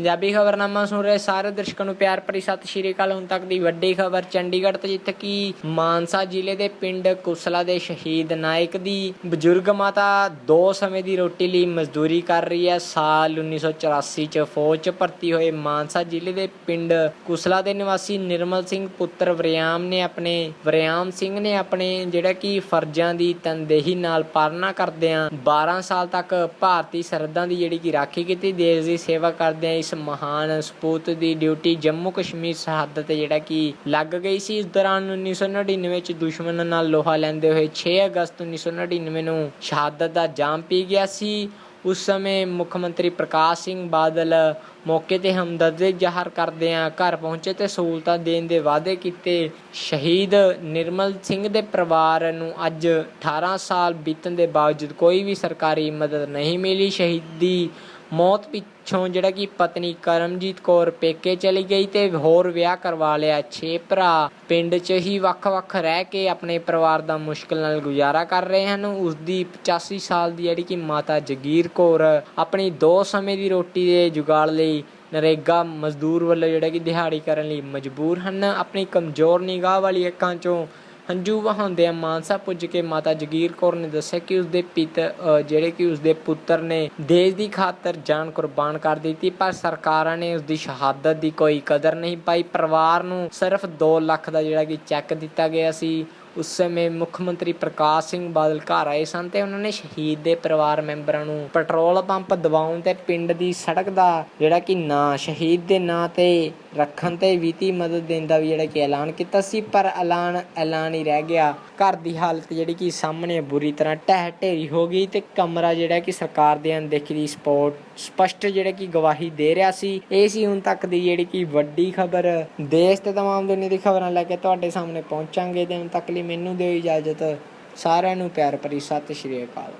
ਪੰਜਾਬੀ ਖਬਰਨਾਮਾ ਸੁਣ ਰਹੇ ਸਾਰੇ ਦਰਸ਼ਕਾਂ ਨੂੰ ਪਿਆਰ ਭਰੀ ਸਤਿ ਸ਼੍ਰੀ ਅਕਾਲ। ਹੁਣ ਤੱਕ ਦੀ ਵੱਡੀ ਖਬਰ ਚੰਡੀਗੜ੍ਹ ਤੋਂ, ਜਿੱਥੇ ਕਿ ਮਾਨਸਾ ਜ਼ਿਲ੍ਹੇ ਦੇ ਪਿੰਡ ਕੁਸਲਾ ਦੇ ਸ਼ਹੀਦ ਨਾਇਕ ਦੀ ਬਜ਼ੁਰਗ ਮਾਤਾ ਦੋ ਸਮੇਂ ਦੀ ਰੋਟੀ ਲਈ ਮਜ਼ਦੂਰੀ ਕਰ ਰਹੀ ਹੈ। ਸਾਲ 1984 ਚ ਫੌਜ ਚ ਭਰਤੀ ਹੋਏ ਮਾਨਸਾ ਜ਼ਿਲ੍ਹੇ ਦੇ ਪਿੰਡ ਕੁਸਲਾ ਦੇ ਨਿਵਾਸੀ ਨਿਰਮਲ ਸਿੰਘ ਪੁੱਤਰ ਵਰਿਆਮ ਨੇ ਆਪਣੇ, ਵਰਿਆਮ ਸਿੰਘ ਨੇ ਆਪਣੇ ਜਿਹੜਾ ਕਿ ਫਰਜ਼ਾਂ ਦੀ ਤਨਦੇਹੀ ਨਾਲ ਪਾਲਣਾ ਕਰਦਿਆਂ 12 ਸਾਲ ਤੱਕ ਭਾਰਤੀ ਸਰਹੱਦਾਂ ਦੀ ਜਿਹੜੀ ਕਿ ਰਾਖੀ ਕੀਤੀ, ਦੇਸ਼ ਦੀ ਸੇਵਾ ਕਰਦਿਆਂ ਇਸ ਮਹਾਨ ਸਪੂਤ ਦੀ ਡਿਊਟੀ ਜੰਮੂ ਕਸ਼ਮੀਰ ਸਰਹੱਦ ਤੇ ਜਿਹੜਾ ਕਿ ਲੱਗ ਗਈ ਸੀ। ਇਸ ਦੌਰਾਨ 1999 'ਚ ਦੁਸ਼ਮਣ ਨਾਲ ਲੋਹਾ ਲੈਂਦੇ ਹੋਏ 6 ਅਗਸਤ 1999 ਨੂੰ ਸ਼ਹਾਦਤ ਦਾ ਜਾਮ ਪੀ ਗਿਆ ਸੀ। ਉਸ ਸਮੇਂ ਮੁੱਖ ਮੰਤਰੀ ਪ੍ਰਕਾਸ਼ ਸਿੰਘ ਬਾਦਲ ਮੌਕੇ ਤੇ ਹਮਦਰਦੀ ਜ਼ਾਹਰ ਕਰਦੇ ਕਰਦਿਆਂ ਘਰ ਪਹੁੰਚੇ ਤੇ ਸਹੂਲਤਾਂ ਦੇਣ ਦੇ ਵਾਅਦੇ ਕੀਤੇ। ਸ਼ਹੀਦ ਨਿਰਮਲ ਸਿੰਘ ਦੇ ਪਰਿਵਾਰ ਨੂੰ ਅੱਜ 18 ਸਾਲ ਬੀਤਣ ਦੇ ਬਾਵਜੂਦ ਕੋਈ ਵੀ ਸਰਕਾਰੀ ਮਦਦ ਨਹੀਂ ਮਿਲੀ। ਸ਼ਹੀਦੀ ਮੌਤ ਪਿੱਛੋਂ ਜਿਹੜਾ ਕਿ ਪਤਨੀ ਕਰਮਜੀਤ ਕੌਰ ਪੇਕੇ ਚਲੀ ਗਈ ਤੇ ਹੋਰ ਵਿਆਹ ਕਰਵਾ ਲਿਆ। ਛੇ ਭਰਾ ਪਿੰਡ 'ਚ ਹੀ ਵੱਖ-ਵੱਖ ਰਹਿ ਕੇ ਆਪਣੇ ਪਰਿਵਾਰ ਦਾ ਮੁਸ਼ਕਲ ਨਾਲ ਗੁਜ਼ਾਰਾ ਕਰ ਰਹੇ ਹਨ। ਉਸ ਦੀ 85 ਸਾਲ ਦੀ ਜਿਹੜੀ ਕਿ ਮਾਤਾ ਜਗੀਰ ਕੌਰ ਆਪਣੀ ਦੋ ਸਮੇਂ ਦੀ ਰੋਟੀ ਦੇ ਜੁਗਾੜ ਲਈ ਨਰੇਗਾ ਮਜ਼ਦੂਰ ਵੱਲੋਂ ਜਿਹੜਾ ਕਿ ਦਿਹਾੜੀ ਕਰਨ ਲਈ ਮਜਬੂਰ ਹਨ। ਆਪਣੀ ਕਮਜ਼ੋਰ ਨਿਗਾਹ ਵਾਲੀ ਅੱਖਾਂ 'ਚੋਂ ਹੰਝੂ ਵਹਾਉਂਦਿਆਂ ਮਾਨਸਾ ਪੁੱਜ ਕੇ ਮਾਤਾ ਜਗੀਰ ਕੌਰ ਨੇ ਦੱਸਿਆ ਕਿ ਉਸਦੇ ਪਿਤ ਜਿਹੜੇ ਕਿ ਉਸਦੇ ਪੁੱਤਰ ਨੇ ਦੇਸ਼ ਦੀ ਖਾਤਰ ਜਾਨ ਕੁਰਬਾਨ ਕਰ ਦਿੱਤੀ, ਪਰ ਸਰਕਾਰਾਂ ਨੇ ਉਸਦੀ ਸ਼ਹਾਦਤ ਦੀ ਕੋਈ ਕਦਰ ਨਹੀਂ ਪਾਈ। ਪਰਿਵਾਰ ਨੂੰ ਸਿਰਫ 2 ਲੱਖ ਦਾ ਜਿਹੜਾ ਕਿ ਚੈੱਕ ਦਿੱਤਾ ਗਿਆ ਸੀ। ਉਸ ਸਮੇਂ ਮੁੱਖ ਮੰਤਰੀ ਪ੍ਰਕਾਸ਼ ਸਿੰਘ ਬਾਦਲ ਘਰ ਆਏ ਸਨ ਤੇ ਉਹਨਾਂ ਨੇ ਸ਼ਹੀਦ ਦੇ ਪਰਿਵਾਰ ਮੈਂਬਰਾਂ ਨੂੰ ਪੈਟਰੋਲ ਪੰਪ ਦਿਵਾਉਣ ਤੇ ਪਿੰਡ ਦੀ ਸੜਕ ਦਾ ਜਿਹੜਾ ਕਿ ਨਾਂ, ਸ਼ਹੀਦ ਦੇ ਨਾਂ ਤੇ ਰੱਖਣ ਤੇ ਵਿੱਤੀ ਮਦਦ ਦੇਣ ਦਾ ਵੀ ਜਿਹੜਾ ਕਿ ਐਲਾਨ ਕੀਤਾ ਸੀ, ਪਰ ਐਲਾਨ ਐਲਾਨ ਹੀ ਰਹਿ ਗਿਆ। ਘਰ ਦੀ ਹਾਲਤ ਜਿਹੜੀ ਕਿ ਸਾਹਮਣੇ ਬੁਰੀ ਤਰ੍ਹਾਂ ਢਹਿ ਢੇਰੀ ਹੋ ਗਈ ਤੇ ਕਮਰਾ ਜਿਹੜਾ ਕਿ ਸਰਕਾਰ ਦੇ ਅਣਦੇਖੀ ਦੀ ਸਪੋਰਟ ਸਪਸ਼ਟ ਜਿਹੜਾ ਕਿ ਗਵਾਹੀ ਦੇ ਰਿਹਾ ਸੀ। ਇਹ ਸੀ ਹੁਣ ਤੱਕ ਦੀ ਜਿਹੜੀ ਕਿ ਵੱਡੀ ਖਬਰ। ਦੇਸ਼ ਤੇ ਤਮਾਮ ਦੁਨੀਆ ਦੀ ਖਬਰਾਂ ਲੈ ਕੇ ਤੁਹਾਡੇ ਸਾਹਮਣੇ ਪਹੁੰਚਾਂਗੇ ਤੇ ਹੁਣ ਤੱਕ ਲਈ ਲਈ ਮੈਨੂੰ ਦਿਓ ਇਜਾਜ਼ਤ ਸਾਰਿਆਂ ਨੂੰ ਪਿਆਰ ਭਰੀ ਸਤਿ ਸ਼੍ਰੀ ਅਕਾਲ।